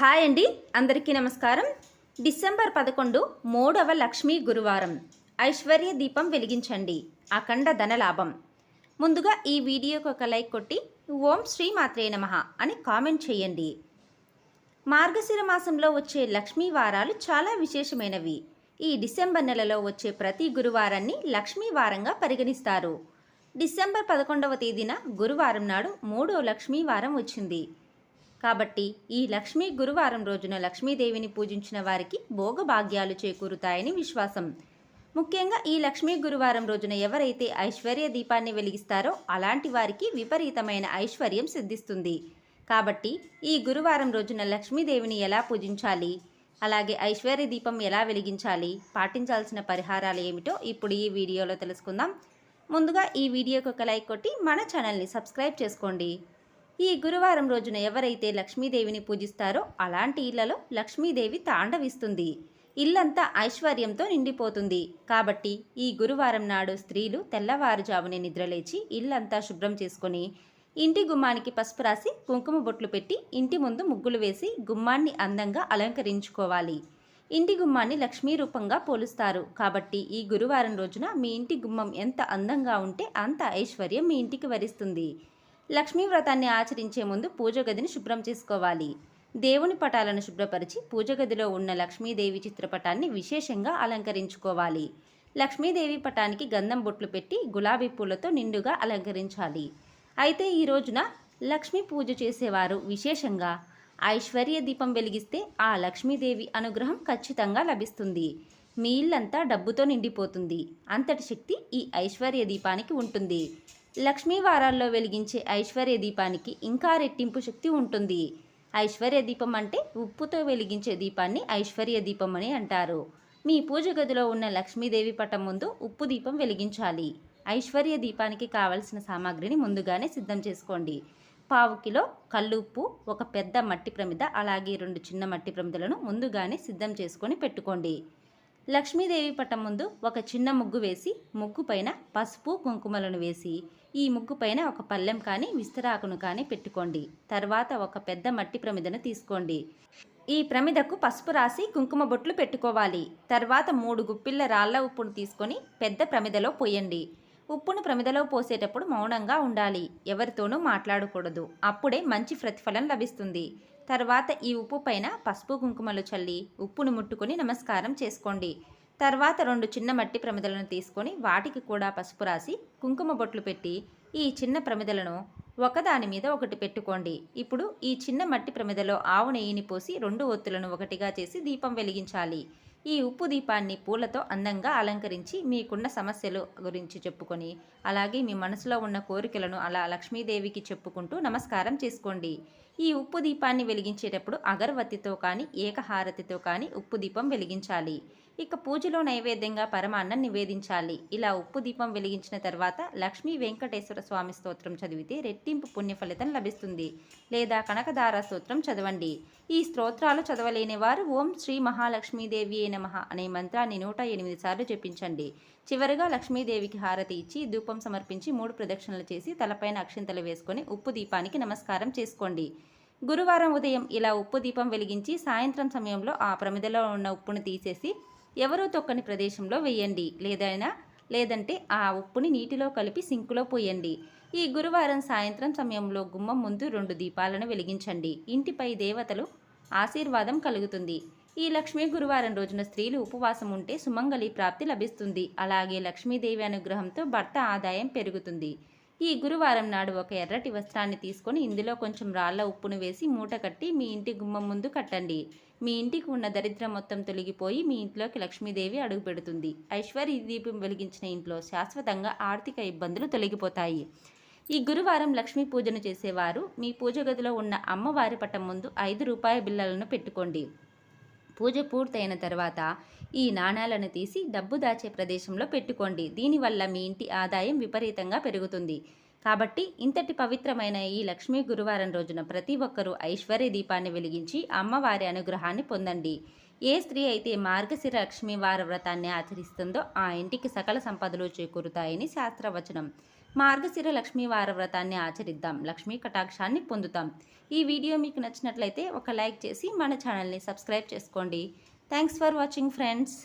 Hi అండి. అందరికీ నమస్కారం. డిసెంబర్ పదకొండు మూడవ లక్ష్మీ గురువారం. ఐశ్వర్య దీపం వెలిగించండి. అఖండ ధనలాభం ముందుగా ఈ వీడియోకి ఒక లైక్ కొట్టి ఓం శ్రీ మాత్రే నమః అని కామెంట్ చేయండి. మార్గశిర మాసంలో వచ్చే లక్ష్మీ వారాలు చాలా విశేషమైనవి. ఈ డిసెంబర్ నెలలో వచ్చే ప్రతి గురువారాన్ని లక్ష్మీ వారంగా పరిగణిస్తారు. డిసెంబర్ పదకొండవ తేదీన గురువారం నాడు మూడో లక్ష్మీ వారం వచ్చింది. కాబట్టి ఈ లక్ష్మీ గురువారం రోజున లక్ష్మీదేవిని పూజించిన వారికి భోగభాగ్యాలు చేకూరుతాయని విశ్వాసం. ముఖ్యంగా ఈ లక్ష్మీ గురువారం రోజున ఎవరైతే ఐశ్వర్య దీపాన్ని వెలిగిస్తారో అలాంటి వారికి విపరీతమైన ఐశ్వర్యం సిద్ధిస్తుంది. కాబట్టి ఈ గురువారం రోజున లక్ష్మీదేవిని ఎలా పూజించాలి? అలాగే ఐశ్వర్య దీపం ఎలా వెలిగించాలి? పాటించాల్సిన పరిహారాలు ఏమిటో ఇప్పుడు ఈ వీడియోలో తెలుసుకుందాం. ముందుగా ఈ వీడియోకి ఒక లైక్ కొట్టి మన ఛానల్ని సబ్స్క్రైబ్ చేసుకోండి. ఈ గురువారం రోజున ఎవరైతే లక్ష్మీదేవిని పూజిస్తారో అలాంటి ఇళ్ళలో లక్ష్మీదేవి తాండవిస్తుంది. ఇల్లంతా ఐశ్వర్యంతో నిండిపోతుంది. కాబట్టి ఈ గురువారం నాడు స్త్రీలు తెల్లవారుజామునే నిద్రలేచి ఇల్లంతా శుభ్రం చేసుకొని ఇంటి గుమ్మానికి పసుపు రాసి కుంకుమ బొట్లు పెట్టి ఇంటి ముందు ముగ్గులు వేసి గుమ్మాన్ని అందంగా అలంకరించుకోవాలి. ఇంటి గుమ్మాన్ని లక్ష్మీ రూపంగా పోలుస్తారు. కాబట్టి ఈ గురువారం రోజున మీ ఇంటి గుమ్మం ఎంత అందంగా ఉంటే అంత ఐశ్వర్యం మీ ఇంటికి వరిస్తుంది. లక్ష్మీ వ్రతాన్ని ఆచరించే ముందు పూజ గదిని శుభ్రం చేసుకోవాలి. దేవుని పటాలను శుభ్రపరిచి పూజ గదిలో ఉన్న లక్ష్మీదేవి చిత్రపటాన్ని విశేషంగా అలంకరించుకోవాలి. లక్ష్మీదేవి పటానికి గంధం బొట్లు పెట్టి గులాబీ పూలతో నిండుగా అలంకరించాలి. అయితే ఈ రోజున లక్ష్మీ పూజ చేసేవారు విశేషంగా. ఐశ్వర్య దీపం వెలిగిస్తే ఆ లక్ష్మీదేవి అనుగ్రహం ఖచ్చితంగా లభిస్తుంది. మీ ఇల్లంతా డబ్బుతో నిండిపోతుంది. అంతటి శక్తి ఈ ఐశ్వర్య దీపానికి ఉంటుంది. లక్ష్మీ వారాల్లో వెలిగించే ఐశ్వర్య దీపానికి ఇంకా రెట్టింపు శక్తి ఉంటుంది. ఐశ్వర్య దీపం అంటే ఉప్పుతో వెలిగించే దీపాన్ని ఐశ్వర్య దీపం అని అంటారు. మీ పూజ గదిలో ఉన్న లక్ష్మీదేవి పటం ముందు ఉప్పు దీపం వెలిగించాలి. ఐశ్వర్య దీపానికి కావలసిన సామాగ్రిని ముందుగానే సిద్ధం చేసుకోండి. పావు కిలో కల్లుప్పు ఒక పెద్ద మట్టి ప్రమిద అలాగే రెండు చిన్న మట్టి ప్రమిదలను ముందుగానే సిద్ధం చేసుకొని పెట్టుకోండి. లక్ష్మీదేవి పటం ముందు ఒక చిన్న ముగ్గు వేసి ముగ్గు పైన పసుపు కుంకుమలను వేసి ఈ ముగ్గు పైన ఒక పళ్ళెం కానీ విస్తరాకును కానీ పెట్టుకోండి. తర్వాత ఒక పెద్ద మట్టి ప్రమిదను తీసుకోండి. ఈ ప్రమిదకు పసుపు రాసి కుంకుమ బొట్లు పెట్టుకోవాలి. తర్వాత మూడు గుప్పిళ్ళ రాళ్ళ ఉప్పును తీసుకొని పెద్ద ప్రమిదలో పోయండి. ఉప్పును ప్రమిదలో పోసేటప్పుడు మౌనంగా ఉండాలి. ఎవరితోనూ మాట్లాడకూడదు. అప్పుడే మంచి ప్రతిఫలం లభిస్తుంది. తర్వాత ఈ ఉప్పు పైన పసుపు కుంకుమలు చల్లి ఉప్పును ముట్టుకొని నమస్కారం చేసుకోండి. తర్వాత రెండు చిన్న మట్టి ప్రమిదలను తీసుకొని వాటికి కూడా పసుపు రాసి కుంకుమ బొట్లు పెట్టి ఈ చిన్న ప్రమిదలను ఒకదాని మీద ఒకటి పెట్టుకోండి. ఇప్పుడు ఈ చిన్న మట్టి ప్రమిదలో ఆవు నెయ్యిని పోసి రెండు ఒత్తులను ఒకటిగా చేసి దీపం వెలిగించాలి. ఈ ఉప్పు దీపాన్ని పూలతో అందంగా అలంకరించి మీకున్న సమస్యలు గురించి చెప్పుకొని అలాగే మీ మనసులో ఉన్న కోరికలను అలా లక్ష్మీదేవికి చెప్పుకుంటూ నమస్కారం చేసుకోండి. ఈ ఉప్పు దీపాన్ని వెలిగించేటప్పుడు అగరవత్తితో కానీ ఏకహారతితో కానీ ఉప్పు దీపం వెలిగించాలి. ఇక పూజలో నైవేద్యంగా పరమాన్నం నివేదించాలి. ఇలా ఉప్పు దీపం వెలిగించిన తర్వాత లక్ష్మీ వెంకటేశ్వర స్వామి స్తోత్రం చదివితే రెట్టింపు పుణ్య ఫలితం లభిస్తుంది. లేదా కనకదార స్తోత్రం చదవండి. ఈ స్తోత్రాలు చదవలేని వారు ఓం శ్రీ మహాలక్ష్మీదేవి నమః అనే మంత్రాన్ని నూట ఎనిమిది సార్లు జపించండి. చివరిగా లక్ష్మీదేవికి హారతి ఇచ్చి ధూపం సమర్పించి మూడు ప్రదక్షిణలు చేసి తలపైన అక్షింతలు వేసుకొని ఉప్పు దీపానికి నమస్కారం చేసుకోండి. గురువారం ఉదయం ఇలా ఉప్పు దీపం వెలిగించి సాయంత్రం సమయంలో ఆ ప్రమిదలో ఉన్న ఉప్పును తీసేసి ఎవరూ తొక్కని ప్రదేశంలో వేయండి. లేదైనా లేదంటే ఆ ఉప్పుని నీటిలో కలిపి సింకులో పోయండి. ఈ గురువారం సాయంత్రం సమయంలో గుమ్మం ముందు రెండు దీపాలను వెలిగించండి. ఇంటిపై దేవతలు ఆశీర్వాదం కలుగుతుంది. ఈ లక్ష్మీ గురువారం రోజున స్త్రీలు ఉపవాసం ఉంటే సుమంగళి ప్రాప్తి లభిస్తుంది. అలాగే లక్ష్మీదేవి అనుగ్రహంతో భర్త ఆదాయం పెరుగుతుంది. ఈ గురువారం నాడు ఒక ఎర్రటి వస్త్రాన్ని తీసుకొని ఇందులో కొంచెం రాళ్ళ ఉప్పును వేసి మూట కట్టి మీ ఇంటి గుమ్మం ముందు కట్టండి. మీ ఇంటికి ఉన్న దరిద్రం మొత్తం తొలగిపోయి మీ ఇంట్లోకి లక్ష్మీదేవి అడుగు పెడుతుంది. ఐశ్వర్య దీపం వెలిగించిన ఇంట్లో శాశ్వతంగా ఆర్థిక ఇబ్బందులు తొలగిపోతాయి. ఈ గురువారం లక్ష్మీ పూజను చేసేవారు. మీ పూజ గదిలో ఉన్న అమ్మవారి పటం ముందు ఐదు రూపాయ బిళ్ళలను పెట్టుకోండి. పూజ పూర్తయిన తర్వాత ఈ నాణాలను తీసి డబ్బు దాచే ప్రదేశంలో పెట్టుకోండి. దీనివల్ల మీ ఇంటి ఆదాయం విపరీతంగా పెరుగుతుంది. కాబట్టి ఇంతటి పవిత్రమైన ఈ లక్ష్మీ గురువారం రోజున ప్రతి ఒక్కరూ ఐశ్వర్య దీపాన్ని వెలిగించి అమ్మవారి అనుగ్రహాన్ని పొందండి. ఏ స్త్రీ అయితే మార్గశిర లక్ష్మీ వార వ్రతాన్ని ఆచరిస్తుందో ఆ ఇంటికి సకల సంపదలు చేకూరుతాయని శాస్త్రవచనం. మార్గశిర లక్ష్మీ వార వ్రతాన్ని ఆచరిద్దాం. లక్ష్మీ కటాక్షాన్ని పొందుతాం. ఈ వీడియో మీకు నచ్చినట్లయితే ఒక లైక్ చేసి మన ఛానల్ని సబ్స్క్రైబ్ చేసుకోండి. Thanks for watching friends.